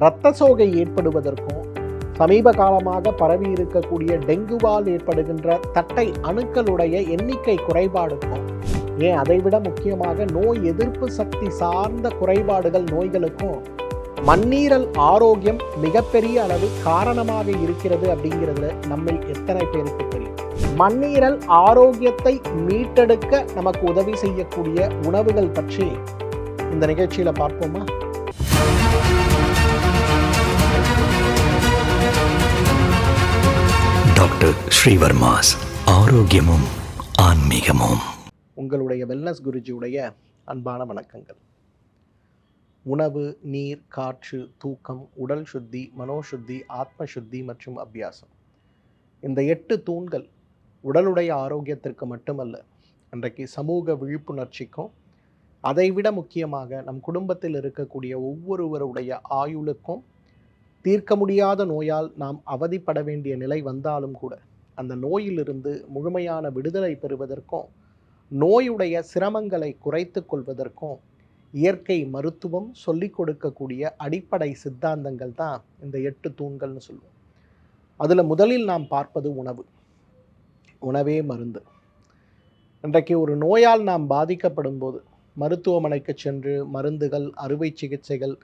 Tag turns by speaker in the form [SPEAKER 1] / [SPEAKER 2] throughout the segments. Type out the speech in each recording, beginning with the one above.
[SPEAKER 1] இரத்த சோகை ஏற்படுவதற்கும் சமீப காலமாக பரவி இருக்கக்கூடிய டெங்குவால் ஏற்படுகின்ற தட்டை அணுக்களுடைய எண்ணிக்கை குறைபாடுக்கும் ஏன் அதைவிட முக்கியமாக நோய் எதிர்ப்பு சக்தி சார்ந்த குறைபாடுகள் நோய்களுக்கும் மண்ணீரல் ஆரோக்கியம் மிகப்பெரிய அளவு காரணமாக இருக்கிறது அப்படிங்கிறது நம்மை எத்தனை பேருக்கு தெரியும். மண்ணீரல் ஆரோக்கியத்தை மீட்டெடுக்க நமக்கு உதவி செய்யக்கூடிய உணவுகள் பற்றி இந்த நிகழ்ச்சியில் பார்ப்போமா?
[SPEAKER 2] ஸ்ரீவர்மாஸ் ஆரோக்கியமும் ஆன்மீகமும்.
[SPEAKER 1] உங்களுடைய வெல்னஸ் குருஜியுடைய அன்பான வணக்கங்கள். உணவு நீர் காற்று தூக்கம் உடல் சுத்தி மனோசுத்தி ஆத்ம சுத்தி மற்றும் அபியாசம். இந்த எட்டு தூண்கள் உடலுடைய ஆரோக்கியத்திற்கு மட்டுமல்ல அன்றைக்கு சமூக விழிப்புணர்ச்சிக்கும் அதைவிட முக்கியமாக நம் குடும்பத்தில் இருக்கக்கூடிய ஒவ்வொருவருடைய ஆயுளுக்கும் தீர்க்க முடியாத நோயால் நாம் அவதிப்பட வேண்டிய நிலை வந்தாலும் கூட அந்த நோயிலிருந்து முழுமையான விடுதலை பெறுவதற்கும் நோயுடைய சிரமங்களை குறைத்து கொள்வதற்கும் இயற்கை மருத்துவம் சொல்லிக் கொடுக்கக்கூடிய அடிப்படை சித்தாந்தங்கள் தான் இந்த எட்டு தூண்கள்னு சொல்லுவோம். அதில் முதலில் நாம் பார்ப்பது உணவு. உணவே மருந்து. இன்றைக்கு ஒரு நோயால் நாம் பாதிக்கப்படும் போது மருத்துவமனைக்கு சென்று மருந்துகள் அறுவை சிகிச்சைகள்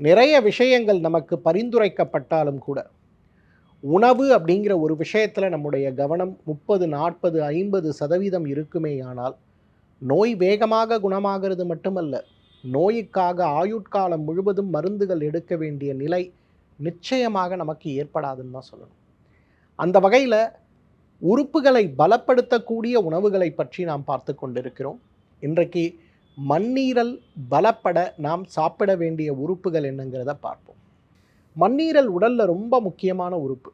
[SPEAKER 1] நிறைய விஷயங்கள் நமக்கு பரிந்துரைக்கப்பட்டாலும் கூட உணவு அப்படிங்கிற ஒரு விஷயத்தில் நம்முடைய கவனம் முப்பது நாற்பது ஐம்பது சதவீதம் இருக்குமேயானால் நோய் வேகமாக குணமாகிறது மட்டுமல்ல நோய்க்காக ஆயுட்காலம் முழுவதும் மருந்துகள் எடுக்க வேண்டிய நிலை நிச்சயமாக நமக்கு ஏற்படாதுன்னு தான் சொல்லணும். அந்த வகையில் உறுப்புகளை பலப்படுத்தக்கூடிய உணவுகளை பற்றி நாம் பார்த்து கொண்டிருக்கிறோம். இன்றைக்கு மண்ணீரல் பலப்பட நாம் சாப்பிட வேண்டிய உறுப்புகள் என்னங்கிறத பார்ப்போம். மண்ணீரல் உடலில் ரொம்ப முக்கியமான உறுப்பு.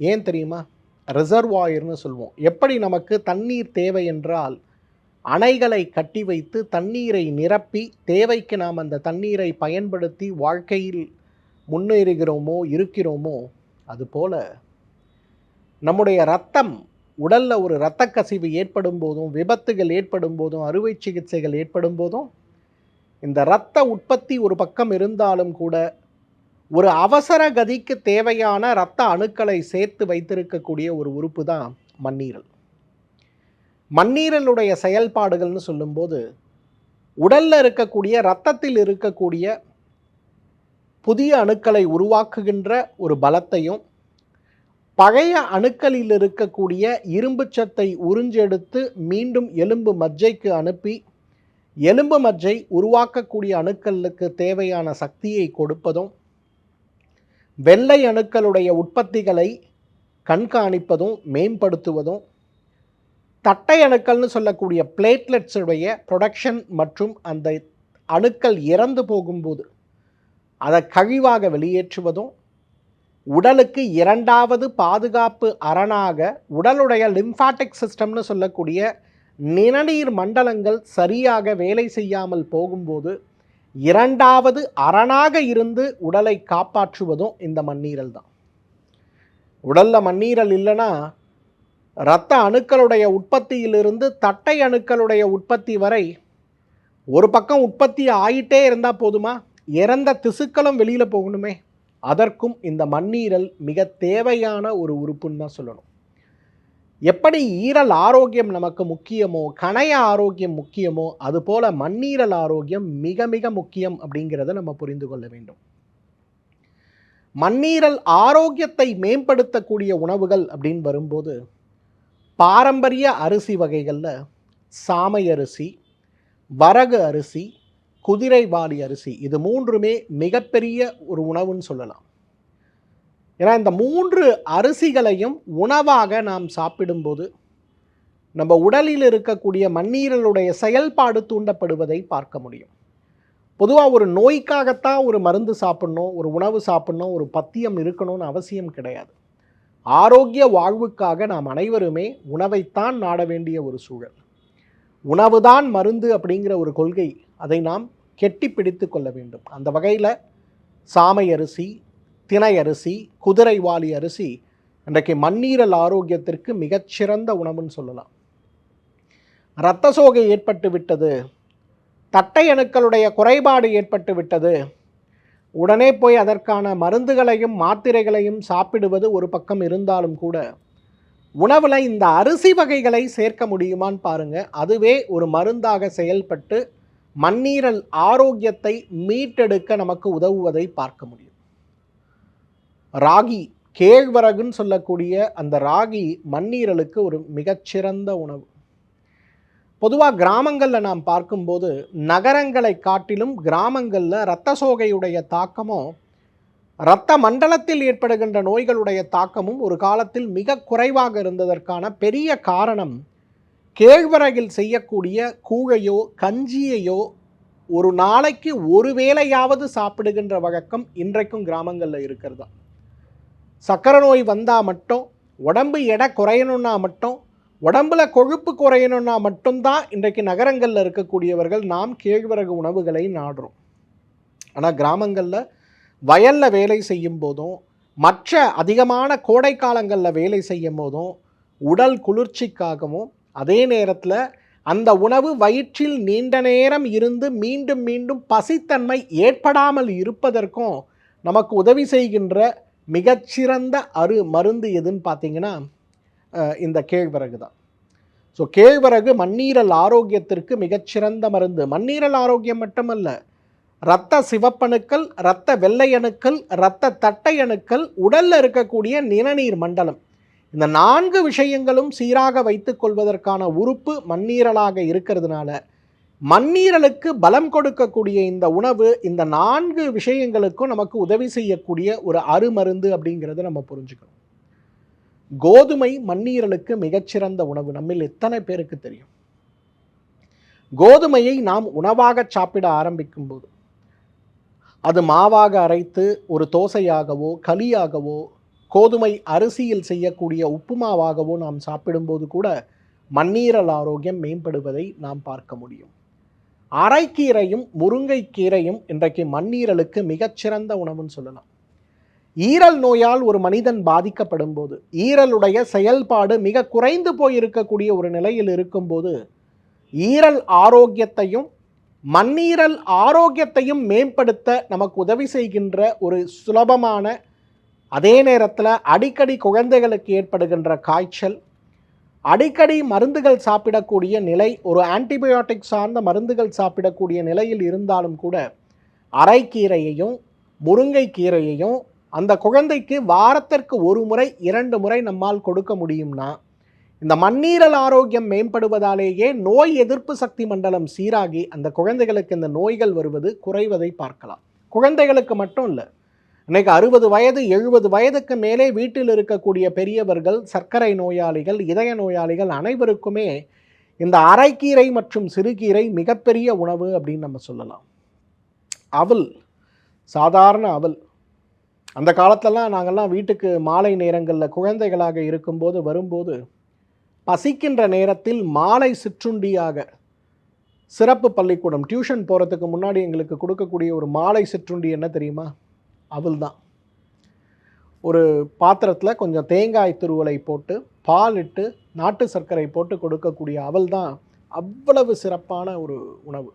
[SPEAKER 1] ஏன் தெரியுமா? ரிசர்வாயர்னு சொல்லுவோம் எப்படி நமக்கு தண்ணீர் தேவை என்றால் அணைகளை கட்டி வைத்து தண்ணீரை நிரப்பி தேவைக்கு நாம் அந்த தண்ணீரை பயன்படுத்தி வாழ்க்கையில் முன்னேறுகிறோமோ இருக்கிறோமோ அதுபோல நம்முடைய ரத்தம் உடலில் ஒரு இரத்த கசிவு ஏற்படும் போதும் விபத்துகள் ஏற்படும் போதும் அறுவை சிகிச்சைகள் ஏற்படும் போதும் இந்த இரத்த உற்பத்தி ஒரு பக்கம் இருந்தாலும் கூட ஒரு அவசர கதிக்கு தேவையான இரத்த அணுக்களை சேர்த்து வைத்திருக்கக்கூடிய ஒரு உறுப்பு தான் மண்ணீரல். மண்ணீரலுடைய செயல்பாடுகள்னு சொல்லும்போது உடலில் இருக்கக்கூடிய இரத்தத்தில் இருக்கக்கூடிய புதிய அணுக்களை உருவாக்குகின்ற ஒரு பலத்தையும் பழைய அணுக்களில் இருக்கக்கூடிய இரும்புச் சத்தை உறிஞ்செடுத்து மீண்டும் எலும்பு மஜ்ஜைக்கு அனுப்பி எலும்பு மஜ்ஜை உருவாக்கக்கூடிய அணுக்களுக்கு தேவையான சக்தியை கொடுப்பதும் வெள்ளை அணுக்களுடைய உற்பத்திகளை கண்காணிப்பதும் மேம்படுத்துவதும் தட்டை அணுக்கள்னு சொல்லக்கூடிய பிளேட்லெட்ஸுடைய ப்ரொடக்ஷன் மற்றும் அந்த அணுக்கள் இறந்து போகும்போது அதை கழிவாக வெளியேற்றுவதும் உடலுக்கு இரண்டாவது பாதுகாப்பு அரணாக உடலுடைய லிம்ஃபாட்டிக் சிஸ்டம்னு சொல்லக்கூடிய நிணநீர் மண்டலங்கள் சரியாக வேலை செய்யாமல் போகும்போது இரண்டாவது அரணாக இருந்து உடலை காப்பாற்றுவதும் இந்த மண்ணீரல் தான். உடலில் மண்ணீரல் இல்லைன்னா இரத்த அணுக்களுடைய உற்பத்தியிலிருந்து தட்டை அணுக்களுடைய உற்பத்தி வரை ஒரு பக்கம் உற்பத்தி ஆயிட்டே இருந்தால் போதுமா? இறந்த திசுக்களும் வெளியில் போகணுமே. அதற்கும் இந்த மண்ணீரல் மிக தேவையான ஒரு உறுப்புன்னு தான் சொல்லணும். எப்படி ஈரல் ஆரோக்கியம் நமக்கு முக்கியமோ கணைய ஆரோக்கியம் முக்கியமோ அதுபோல மண்ணீரல் ஆரோக்கியம் மிக மிக முக்கியம் அப்படிங்கிறத நம்ம புரிந்து கொள்ள வேண்டும். மண்ணீரல் ஆரோக்கியத்தை மேம்படுத்தக்கூடிய உணவுகள் அப்படின்னு வரும்போது பாரம்பரிய அரிசி வகைகளில் சாமை அரிசி வரகு அரிசி குதிரைவாளி அரிசி இது மூன்றுமே மிகப்பெரிய ஒரு உணவுன்னு சொல்லலாம். ஏன்னா இந்த மூன்று அரிசிகளையும் உணவாக நாம் சாப்பிடும்போது நம்ம உடலில் இருக்கக்கூடிய மண்ணீரலுடைய செயல்பாடு தூண்டப்படுவதை பார்க்க முடியும். பொதுவாக ஒரு நோய்க்காகத்தான் ஒரு மருந்து சாப்பிட்ணும் ஒரு உணவு சாப்பிட்ணும் ஒரு பத்தியம் இருக்கணும்னு அவசியம் கிடையாது. ஆரோக்கிய வாழ்வுக்காக நாம் அனைவருமே உணவைத்தான் நாட வேண்டிய ஒரு சூழல். உணவுதான் மருந்து அப்படிங்கிற ஒரு கொள்கை அதை நாம் கெட்டி பிடித்து கொள்ள வேண்டும். அந்த வகையில் சாமை அரிசி தினை அரிசி குதிரைவாளி அரிசி இன்றைக்கு மண்ணீரல் ஆரோக்கியத்திற்கு மிகச்சிறந்த உணவுன்னு சொல்லலாம். இரத்த சோகை ஏற்பட்டு விட்டது தட்டை அணுக்களுடைய குறைபாடு ஏற்பட்டு விட்டது உடனே போய் அதற்கான மருந்துகளையும் மாத்திரைகளையும் சாப்பிடுவது ஒரு பக்கம் இருந்தாலும் கூட உணவில் இந்த அரிசி வகைகளை சேர்க்க முடியுமான்னு பாருங்கள் அதுவே ஒரு மருந்தாக செயல்பட்டு மண்ணீரல் ஆரோக்கியத்தை மீட்டெடுக்க நமக்கு உதவுவதை பார்க்க முடியும். ராகி கேழ்வரகுன்னு சொல்லக்கூடிய அந்த ராகி மண்ணீரலுக்கு ஒரு மிகச்சிறந்த உணவு. பொதுவாக கிராமங்களில் நாம் பார்க்கும்போது நகரங்களை காட்டிலும் கிராமங்களில் இரத்த சோகையுடைய தாக்கமும் இரத்த மண்டலத்தில் ஏற்படுகின்ற நோய்களுடைய தாக்கமும் ஒரு காலத்தில் மிக குறைவாக இருந்ததற்கான பெரிய காரணம் கேழ்வரகில் செய்யக்கூடிய கூழையோ கஞ்சியையோ ஒரு நாளைக்கு ஒரு வேளையாவது சாப்பிடுகின்ற வழக்கம் இன்றைக்கும் கிராமங்களில் இருக்கிறதா. சக்கரை நோய் வந்தால் மட்டும் உடம்பு எடை குறையணும்னா மட்டும் உடம்புல கொழுப்பு குறையணும்னா மட்டும்தான் இன்றைக்கு நகரங்களில் இருக்கக்கூடியவர்கள் நாம் கேழ்வரகு உணவுகளை நாடுறோம். ஆனால் கிராமங்களில் வயலில் வேலை செய்யும் போதும் மற்ற அதிகமான கோடை காலங்களில் வேலை செய்யும் போதும் உடல் குளிர்ச்சிக்காகவும் அதே நேரத்தில் அந்த உணவு வயிற்றில் நீண்ட நேரம் இருந்து மீண்டும் மீண்டும் பசித்தன்மை ஏற்படாமல் இருப்பதற்கும் நமக்கு உதவி செய்கின்ற மிகச்சிறந்த அரு மருந்து எதுன்னு பார்த்தீங்கன்னா இந்த கேழ்வரகு தான் ஸோ கேழ்வரகு மண்ணீரல் ஆரோக்கியத்திற்கு மிகச்சிறந்த மருந்து. மண்ணீரல் ஆரோக்கியம் மட்டுமல்ல இரத்த சிவப்பணுக்கள் இரத்த வெள்ளை அணுக்கள் இரத்த தட்டை அணுக்கள் உடலில் இருக்கக்கூடிய நிணநீர் மண்டலம். இந்த நான்கு விஷயங்களும் சீராக வைத்துக் கொள்வதற்கான உறுப்பு மண்ணீரலாக இருக்கிறதுனால மண்ணீரலுக்கு பலம் கொடுக்கக்கூடிய இந்த உணவு இந்த நான்கு விஷயங்களுக்கும் நமக்கு உதவி செய்யக்கூடிய ஒரு அருமருந்து அப்படிங்கிறத நம்ம புரிஞ்சுக்கணும். கோதுமை மண்ணீரலுக்கு மிகச்சிறந்த உணவு. நம்மில் எத்தனை பேருக்கு தெரியும்? கோதுமையை நாம் உணவாக சாப்பிட ஆரம்பிக்கும் போது அது மாவாக அரைத்து ஒரு தோசையாகவோ களியாகவோ கோதுமை அரிசியில் செய்யக்கூடிய உப்புமாவாகவோ நாம் சாப்பிடும்போது கூட மண்ணீரல் ஆரோக்கியம் மேம்படுவதை நாம் பார்க்க முடியும். அரைக்கீரையும் முருங்கைக்கீரையும் இன்றைக்கு மண்ணீரலுக்கு மிகச்சிறந்த உணவுன்னு சொல்லலாம். ஈரல் நோயால் ஒரு மனிதன் பாதிக்கப்படும் போது ஈரலுடைய செயல்பாடு மிக குறைந்து போயிருக்கக்கூடிய ஒரு நிலையில் இருக்கும்போது ஈரல் ஆரோக்கியத்தையும் மண்ணீரல் ஆரோக்கியத்தையும் மேம்படுத்த நமக்கு உதவி செய்கின்ற ஒரு சுலபமான அதே நேரத்தில் அடிக்கடி குழந்தைகளுக்கு ஏற்படுகின்ற காய்ச்சல் அடிக்கடி மருந்துகள் சாப்பிடக்கூடிய நிலை ஒரு ஆன்டிபயோட்டிக் சார்ந்த மருந்துகள் சாப்பிடக்கூடிய நிலையில் இருந்தாலும் கூட அரைக்கீரையையும் முருங்கைக்கீரையையும் அந்த குழந்தைக்கு வாரத்திற்கு ஒரு முறை இரண்டு முறை நம்மால் கொடுக்க முடியும்னா இந்த மண்ணீரல் ஆரோக்கியம் மேம்படுவதாலேயே நோய் எதிர்ப்பு சக்தி மண்டலம் சீராகி அந்த குழந்தைகளுக்கு இந்த நோய்கள் வருவது குறைவதை பார்க்கலாம். குழந்தைகளுக்கு மட்டும் இல்லை இன்னைக்கு அறுபது வயது எழுபது வயதுக்கு மேலே வீட்டில் இருக்கக்கூடிய பெரியவர்கள் சர்க்கரை நோயாளிகள் இதய நோயாளிகள் அனைவருக்குமே இந்த அரைக்கீரை மற்றும் சிறுகீரை மிகப்பெரிய உணவு அப்படின்னு நம்ம சொல்லலாம். அவல் சாதாரண அவல். அந்த காலத்திலலாம் நாங்கள்லாம் வீட்டுக்கு மாலை நேரங்களில் குழந்தைகளாக இருக்கும்போது வரும்போது பசிக்கின்ற நேரத்தில் மாலை சிற்றுண்டியாக சிறப்பு பள்ளிக்கூடம் டியூஷன் போகிறதுக்கு முன்னாடி எங்களுக்கு கொடுக்கக்கூடிய ஒரு மாலை சிற்றுண்டி என்ன தெரியுமா? அவள் தான் ஒரு பாத்திரத்தில் கொஞ்சம் தேங்காய் துருவலை போட்டு பால் இட்டு நாட்டு சர்க்கரை போட்டு கொடுக்கக்கூடிய அவள் தான் அவ்வளவு சிறப்பான ஒரு உணவு.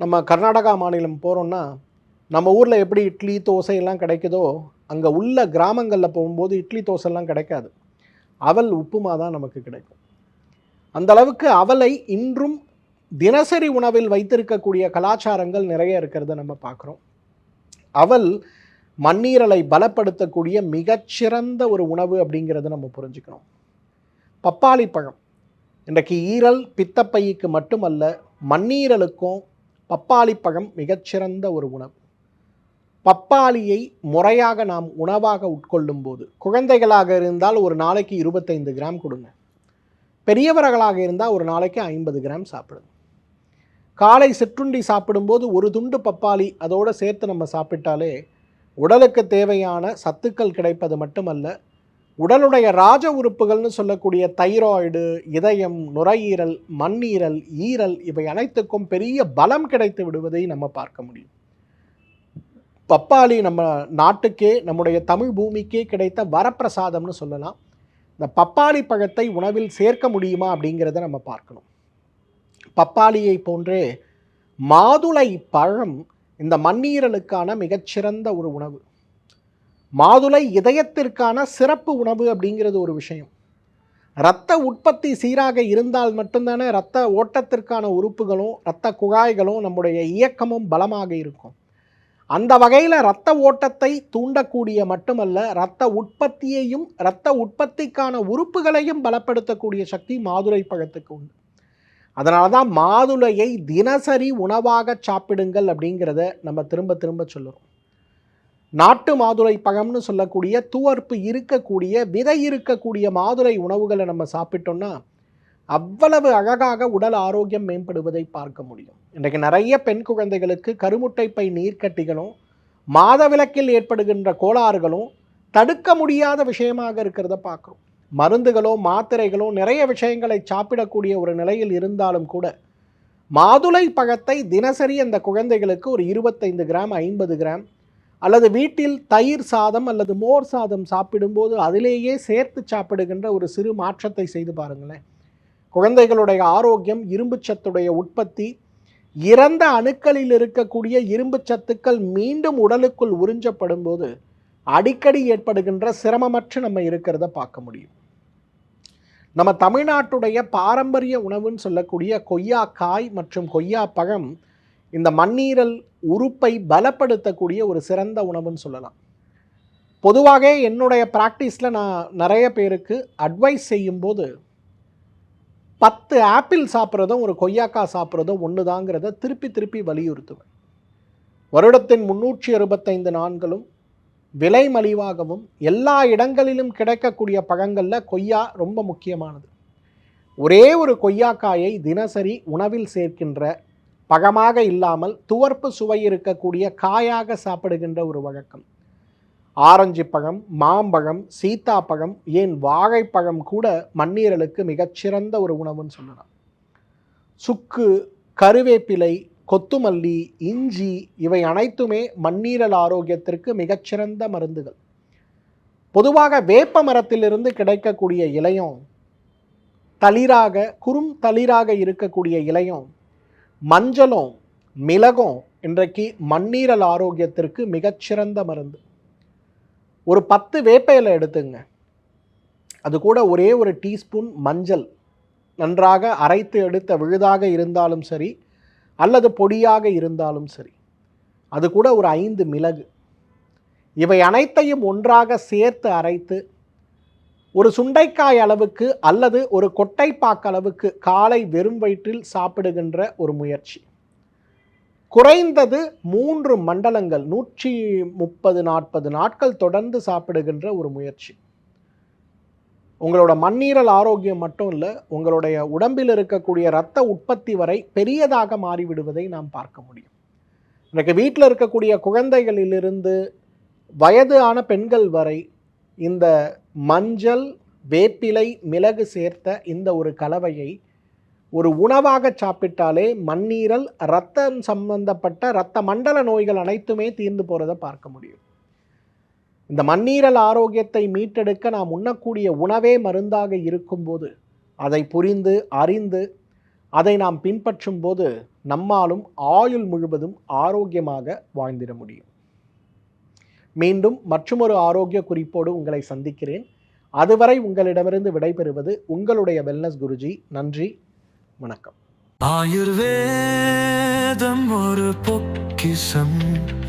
[SPEAKER 1] நம்ம கர்நாடகா மாநிலம் போகிறோன்னா நம்ம ஊரில் எப்படி இட்லி தோசையெல்லாம் கிடைக்குதோ அங்கே உள்ள கிராமங்களில் போகும்போது இட்லி தோசைலாம் கிடைக்காது. அவல் உப்புமா தான் நமக்கு கிடைக்கும். அந்த அளவுக்கு அவலை இன்றும் தினசரி உணவில் வைத்திருக்கக்கூடிய கலாச்சாரங்கள் நிறைய இருக்கிறத நம்ம பார்க்குறோம். அவள் மண்ணீரலை பலப்படுத்தக்கூடிய மிகச்சிறந்த ஒரு உணவு அப்படிங்கிறத நம்ம புரிஞ்சுக்கணும். பப்பாளி பழம். இன்றைக்கு ஈரல் பித்தப்பைக்கு மட்டுமல்ல மண்ணீரலுக்கும் பப்பாளி பழம் மிகச்சிறந்த ஒரு உணவு. பப்பாளியை முறையாக நாம் உணவாக உட்கொள்ளும் போது குழந்தைகளாக இருந்தால் ஒரு நாளைக்கு இருபத்தைந்து கிராம் கொடுங்க. பெரியவர்களாக இருந்தால் ஒரு நாளைக்கு ஐம்பது கிராம் சாப்பிடுங்க. காலை சிற்றுண்டி சாப்பிடும்போது ஒரு துண்டு பப்பாளி அதோடு சேர்த்து நம்ம சாப்பிட்டாலே உடலுக்கு தேவையான சத்துக்கள் கிடைப்பது மட்டுமல்ல உடலுடைய ராஜ உறுப்புகள்னு சொல்லக்கூடிய தைராய்டு இதயம் நுரையீரல் மண்ணீரல் ஈரல் இவை அனைத்துக்கும் பெரிய பலம் கிடைத்து விடுவதை நம்ம பார்க்க முடியும். பப்பாளி நம்ம நாட்டுக்கே நம்முடைய தமிழ் பூமிக்கே கிடைத்த வரப்பிரசாதம்னு சொல்லலாம். இந்த பப்பாளி பழத்தை உணவில் சேர்க்க முடியுமா அப்படிங்கிறத நம்ம பார்க்கணும். பப்பாளியை போன்றே மாதுளை பழம் இந்த மண்ணீரலுக்கான மிகச்சிறந்த ஒரு உணவு. மாதுளை இதயத்திற்கான சிறப்பு உணவு அப்படிங்கிறது ஒரு விஷயம். இரத்த உற்பத்தி சீராக இருந்தால் மட்டும்தானே இரத்த ஓட்டத்திற்கான உறுப்புகளும் இரத்த குழாய்களும் நம்முடைய இயக்கமும் பலமாக இருக்கும். அந்த வகையில் இரத்த ஓட்டத்தை தூண்டக்கூடிய மட்டுமல்ல இரத்த உற்பத்தியையும் இரத்த உற்பத்திக்கான உறுப்புகளையும் பலப்படுத்தக்கூடிய சக்தி மாதுளை பழத்துக்கு உண்டு. அதனால தான் மாதுளையை தினசரி உணவாக சாப்பிடுங்கள் அப்படிங்கிறத நம்ம திரும்ப திரும்ப சொல்லுறோம். நாட்டு மாதுளை பழம்னு சொல்லக்கூடிய துவர்ப்பு இருக்கக்கூடிய விதை இருக்கக்கூடிய மாதுளை உணவுகளை நம்ம சாப்பிட்டோம்னா அவ்வளவு அழகாக உடல் ஆரோக்கியம் மேம்படுவதை பார்க்க முடியும். இன்றைக்கு நிறைய பெண் குழந்தைகளுக்கு கருமுட்டை பை நீர்க்கட்டிகளும் மாதவிலக்கில் ஏற்படுகின்ற கோளாறுகளும் தடுக்க முடியாத விஷயமாக இருக்கிறத பார்க்குறோம். மருந்துகளோ மாத்திரைகளோ நிறைய விஷயங்களை சாப்பிடக்கூடிய ஒரு நிலையில் இருந்தாலும் கூட மாதுளை பழத்தை தினசரி அந்த குழந்தைகளுக்கு ஒரு இருபத்தைந்து கிராம் ஐம்பது கிராம் அல்லது வீட்டில் தயிர் சாதம் அல்லது மோர் சாதம் சாப்பிடும்போது அதிலேயே சேர்த்து சாப்பிடுகின்ற ஒரு சிறு மாற்றத்தை செய்து பாருங்களேன். குழந்தைகளுடைய ஆரோக்கியம் இரும்புச்சத்துடைய உற்பத்தி இறந்த அணுக்களில் இருக்கக்கூடிய இரும்புச்சத்துக்கள் மீண்டும் உடலுக்குள் உறிஞ்சப்படும் போது அடிக்கடி ஏற்படுகின்ற சிரமமற்று நம்ம இருக்கிறத பார்க்க முடியும். நம்ம தமிழ்நாட்டுடைய பாரம்பரிய உணவுன்னு சொல்லக்கூடிய கொய்யா காய் மற்றும் கொய்யா பழம் இந்த மண்ணீரல் உறுப்பை பலப்படுத்தக்கூடிய ஒரு சிறந்த உணவுன்னு சொல்லலாம். பொதுவாக என்னுடைய ப்ராக்டிஸில் நான் நிறைய பேருக்கு அட்வைஸ் செய்யும்போது பத்து ஆப்பிள் சாப்பிட்றதும் ஒரு கொய்யாக்காய் சாப்பிட்றதும் ஒன்று தாங்கிறத திருப்பி திருப்பி வலியுறுத்துவேன். வருடத்தின் முன்னூற்றி அறுபத்தைந்து நான்களும் விலை மலிவாகவும் எல்லா இடங்களிலும் கிடைக்கக்கூடிய பழங்களில் கொய்யா ரொம்ப முக்கியமானது. ஒரே ஒரு கொய்யாக்காயை தினசரி உணவில் சேர்க்கின்ற பழமாக இல்லாமல் துவர்ப்பு சுவை இருக்கக்கூடிய காயாக சாப்பிடுகின்ற ஒரு வழக்கம். ஆரஞ்சு பழம் மாம்பழம் சீத்தாப்பழம் ஏன் வாழைப்பழம் கூட மண்ணீரலுக்கு மிகச்சிறந்த ஒரு உணவுன்னு சொல்லலாம். சுக்கு கருவேப்பிலை கொத்துமல்லி இஞ்சி இவை அனைத்துமே மண்ணீரல் ஆரோக்கியத்திற்கு மிகச்சிறந்த மருந்துகள். பொதுவாக வேப்ப மரத்திலிருந்து கிடைக்கக்கூடிய இலையும் தளிராக குறும் தளிராக இருக்கக்கூடிய இலையும் மஞ்சளும் மிளகும் இன்றைக்கு மண்ணீரல் ஆரோக்கியத்திற்கு மிகச்சிறந்த மருந்து. ஒரு பத்து வேப்ப இலை எடுத்துங்க. அது கூட ஒரே ஒரு டீஸ்பூன் மஞ்சள். நன்றாக அரைத்து எடுத்த விழுதாக இருந்தாலும் சரி அல்லது பொடியாக இருந்தாலும் சரி. அது கூட ஒரு ஐந்து மிளகு. இவை அனைத்தையும் ஒன்றாக சேர்த்து அரைத்து ஒரு சுண்டைக்காய் அளவுக்கு அல்லது ஒரு கொட்டைப்பாக்கு அளவுக்கு காலை வெறும் வயிற்றில் சாப்பிடுகின்ற ஒரு முயற்சி. குறைந்தது மூன்று மண்டலங்கள் நூற்றி முப்பது நாற்பது நாட்கள் தொடர்ந்து சாப்பிடுகின்ற ஒரு முயற்சி. உங்களோட மண்ணீரல் ஆரோக்கியம் மட்டும் இல்லை உங்களுடைய உடம்பில் இருக்கக்கூடிய இரத்த உற்பத்தி வரை பெரியதாக மாறிவிடுவதை நாம் பார்க்க முடியும். இன்றைக்கு வீட்டில் இருக்கக்கூடிய குழந்தைகளிலிருந்து வயது ஆன பெண்கள் வரை இந்த மஞ்சள் வேப்பிலை மிளகு சேர்த்த இந்த ஒரு கலவையை ஒரு உணவாக சாப்பிட்டாலே மண்ணீரல் இரத்தம் சம்பந்தப்பட்ட இரத்த மண்டல நோய்கள் அனைத்துமே தீர்ந்து போகிறத பார்க்க முடியும். இந்த மண்ணீரல் ஆரோக்கியத்தை மீட்டெடுக்க நாம் உண்ணக்கூடிய உணவே மருந்தாக இருக்கும்போது அதை புரிந்து அறிந்து அதை நாம் பின்பற்றும் போது நம்மாலும் ஆயுள் முழுவதும் ஆரோக்கியமாக வாழ்ந்திட முடியும். மீண்டும் மற்றொரு ஆரோக்கிய குறிப்போடு உங்களை சந்திக்கிறேன். அதுவரை உங்களிடமிருந்து விடைபெறுவது உங்களுடைய வெல்னஸ் குருஜி. நன்றி வணக்கம்.
[SPEAKER 3] ஆயுர்வேதம் ஒரு பொக்கிசம்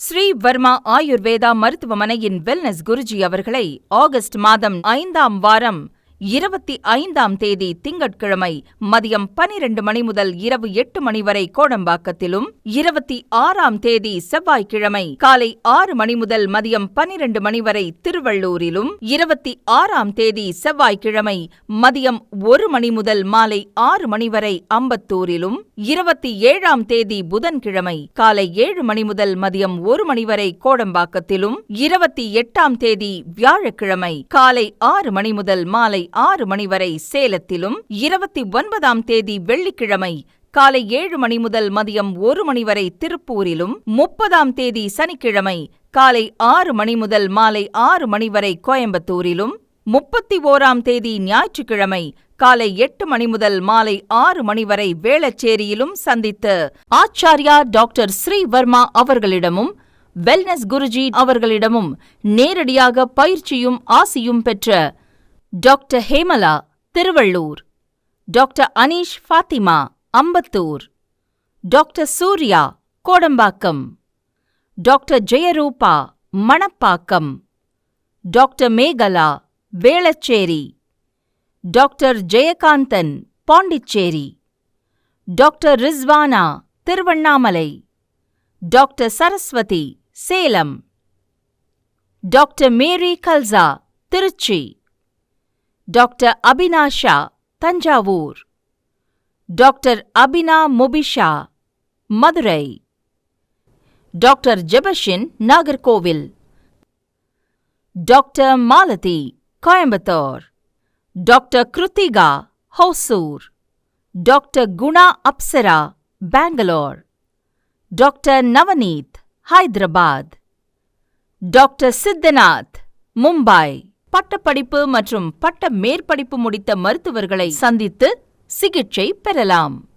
[SPEAKER 4] ஸ்ரீ வர்மா ஆயுர்வேதா மருத்துவமனையின் வெல்னஸ் குருஜி அவர்களை ஆகஸ்ட் மாதம் ஐந்தாம் வாரம் இருபத்தி ஐந்தாம் தேதி திங்கட்கிழமை மதியம் பனிரெண்டு மணி முதல் இரவு எட்டு மணி வரை கோடம்பாக்கத்திலும் இருபத்தி ஆறாம் தேதி செவ்வாய்க்கிழமை காலை ஆறு மணி முதல் மதியம் பனிரெண்டு மணி வரை திருவள்ளூரிலும் இருபத்தி ஆறாம் தேதி செவ்வாய்க்கிழமை மதியம் ஒரு மணி முதல் மாலை ஆறு மணி வரை அம்பத்தூரிலும் இருபத்தி ஏழாம் தேதி புதன்கிழமை காலை ஏழு மணி முதல் மதியம் ஒரு மணி வரை கோடம்பாக்கத்திலும் இருபத்தி எட்டாம் தேதி வியாழக்கிழமை காலை ஆறு மணி முதல் மாலை ஆறு மணி வரை சேலத்திலும் இருபத்தி ஒன்பதாம் தேதி வெள்ளிக்கிழமை காலை ஏழு மணி முதல் மதியம் ஒரு மணி வரை திருப்பூரிலும் முப்பதாம் தேதி சனிக்கிழமை காலை ஆறு மணி முதல் மாலை ஆறு மணி வரை கோயம்புத்தூரிலும் முப்பத்தி ஓராம் தேதி ஞாயிற்றுக்கிழமை காலை எட்டு மணி முதல் மாலை ஆறு மணி வரை வேளச்சேரியிலும் சந்தித்து ஆச்சாரியா டாக்டர் ஸ்ரீவர்மா அவர்களிடமும் வெல்னஸ் குருஜி அவர்களிடமும் நேரடியாக பயிற்சியும் ஆசியும் பெற்ற doctor Hemala Thiruvallur. Doctor Aneesh Fathima Ambattur. Doctor Surya Kodambakkam. Doctor Jeyaruba Manappakkam. Doctor Megala Velachery. Doctor Jeyakanthan Pondicherry. Doctor Rizwana Tiruvannamalai. Doctor Saraswathi Salem. Doctor Mary Kalsa Trichy. doctor Abhinasha Thanjavur doctor Abina Mobisha Madurai doctor Jebashin Nagercoil doctor Malathi Coimbatore doctor Kiruthika Hosur doctor Guna Apsara Bangalore doctor Navneeth Hyderabad doctor Siddhanath Mumbai பட்டப்படிப்பு மற்றும் பட்ட மேற்படிப்பு முடித்த மருத்துவர்களை சந்தித்து சிகிச்சை பெறலாம்.